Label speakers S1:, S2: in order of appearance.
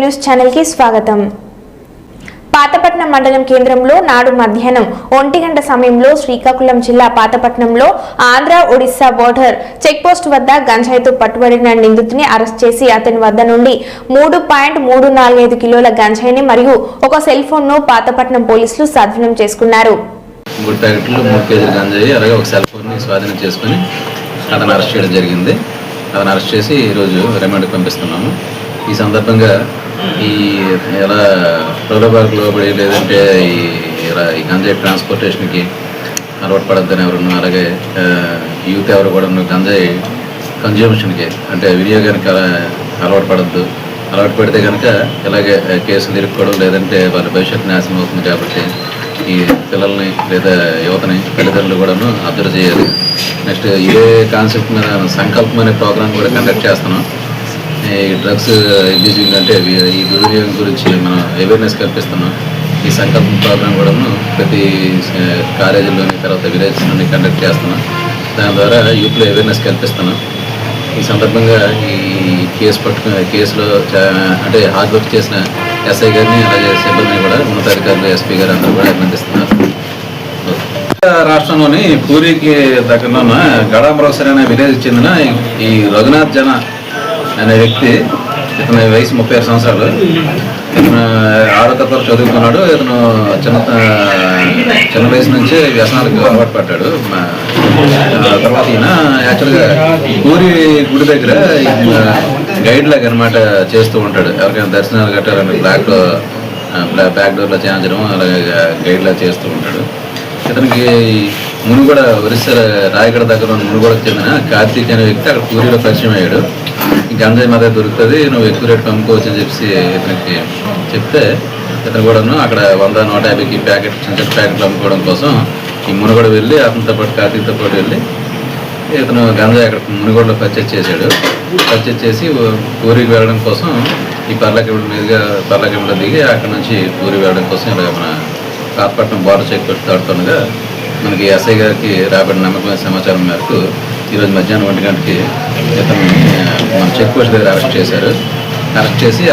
S1: News ఛానల్కి స్వాగతం. పాతపట్నం మండలం కేంద్రంలో నాడు మధ్యాహ్నం ఒంటి గంట సమయంలో శ్రీకాకుళం జిల్లా పాతపట్నంలో ఆంధ్ర ఒడిశా బోర్డర్ చెక్పోస్ట్ వద్ద గంజాయితో పట్టుబడిన నిందితుని అరెస్ట్ చేసి అతని వద్ద నుండి మూడు పాయింట్ మూడు నాలుగైదు కిలోల గంజాయిని మరియు ఒక సెల్ ఫోన్ను పాతపట్నం పోలీసులు స్వాధీనం చేసుకున్నారు.
S2: మూడు ప్యాకెట్లు మూడు గంజాయి అలాగే ఒక సెల్ ఫోన్ని స్వాధీనం అతను అరెస్ట్ చేయడం జరిగింది. అతను అరెస్ట్ చేసి ఈరోజు రిమాండ్కి పంపిస్తున్నాము. ఈ సందర్భంగా ఈ ఎలా ప్రలోభాలకు లోబడి లేదంటే ఈ ఇలా ఈ గంజాయి ట్రాన్స్పోర్టేషన్కి అలవాటు పడద్దని ఎవరు అలాగే యూత్ ఎవరు కూడా గంజాయి కన్జ్యూమషన్కి అంటే వినియోగానికి అలా అలవాటు పడద్దు అలవాటు పెడితే కనుక ఇలాగే కేసులు ఇరుక్కోవడం లేదంటే వాళ్ళ భవిష్యత్తు నాశనం అవుతుంది కాబట్టి ఈ పిల్లల్ని లేదా యువతని తల్లిదండ్రులు కూడాను అబ్జర్వ్ చేయాలి. నెక్స్ట్ ఇదే కాన్సెప్ట్ మీద సంకల్పం అనే ప్రోగ్రామ్ కూడా కండక్ట్ చేస్తున్నాం. డ్రగ్స్ అబ్యూజింగ్ అంటే ఈ దుర్వినియోగం గురించి మనం అవేర్నెస్ కల్పిస్తున్నాం. ఈ సంకల్పం ప్రోగ్రామ్ కూడా ప్రతి కాలేజీలోని తర్వాత విలేజ్ నుండి కండక్ట్ చేస్తున్నాం. దాని ద్వారా యూత్లో అవేర్నెస్ కల్పిస్తున్నాం. ఈ సందర్భంగా ఈ కేసు పట్టుకున్న కేసులో చా- అంటే హార్డ్ వర్క్ చేసిన ఎస్ఐ గారిని అలాగే సిబ్బందిని కూడా ఉన్నతాధికారులు ఎస్పీ గారు అందరూ కూడా అభినందిస్తున్నారు. రాష్ట్రంలోని పూరికి దగ్గరలో ఉన్న గడాంబరోసరి అనే విలేజ్ చెందిన ఈ- ఈ రఘునాథ్ జన అనే వ్యక్తి ఇతని వయసు ముప్పై ఆరు సంవత్సరాలు. ఇతను ఆరో తరగతి చదువుకున్నాడు. ఇతను చిన్న చిన్న వయసు నుంచి వ్యసనాలకు అలవాటు పడ్డాడు. తర్వాత ఈయన యాక్చువల్గా పూరి గుడి దగ్గర గైడ్ లాగా అనమాట చేస్తూ ఉంటాడు. ఎవరికైనా దర్శనాలు కట్టాలంటే బ్లాక్లో బ్యాక్ డోర్లో చేయించడం అలాగే గైడ్ చేస్తూ ఉంటాడు. ఇతనికి మునుగోడ ఒరిస్సా రాయగడ దగ్గర మునుగోడకు చెందిన కార్తీక్ అనే వ్యక్తి అక్కడ పూరిలో పరిచయం అయ్యాడు. గంజాయి మా దగ్గర దొరుకుతుంది నువ్వు ఎక్కువ రేట్ అమ్ముకోవచ్చు అని చెప్పి ఇతనికి చెప్తే ఇతను కూడాను అక్కడ వంద నూట యాభైకి ప్యాకెట్ చిన్న చిన్న ప్యాకెట్లు అమ్ముకోవడం కోసం ఈ మునుగోడ వెళ్ళి అతనితో పాటు కార్తీక్తో పాటు వెళ్ళి ఇతను గంజాయి అక్కడ మునుగోడలో పర్చేజ్ చేశాడు. పర్చేజ్ చేసి పూరికి వెళ్ళడం కోసం ఈ పర్లకెమిడి మీదుగా పర్లకెమిడిలో దిగి అక్కడ నుంచి పూరి వెళ్ళడం కోసం ఇలాగ మన కాపట్నం బార్డర్ చెక్ పెట్టి తాడుతుండగా మనకి ఎస్ఐ గారికి రాబడిన నమ్మకమైన సమాచారం మేరకు ఈరోజు మధ్యాహ్నం ఒంటి గంటకి ఇతన్ని మన చెక్ పోస్ట్ దగ్గర అరెస్ట్ చేశారు. అరెస్ట్ చేసి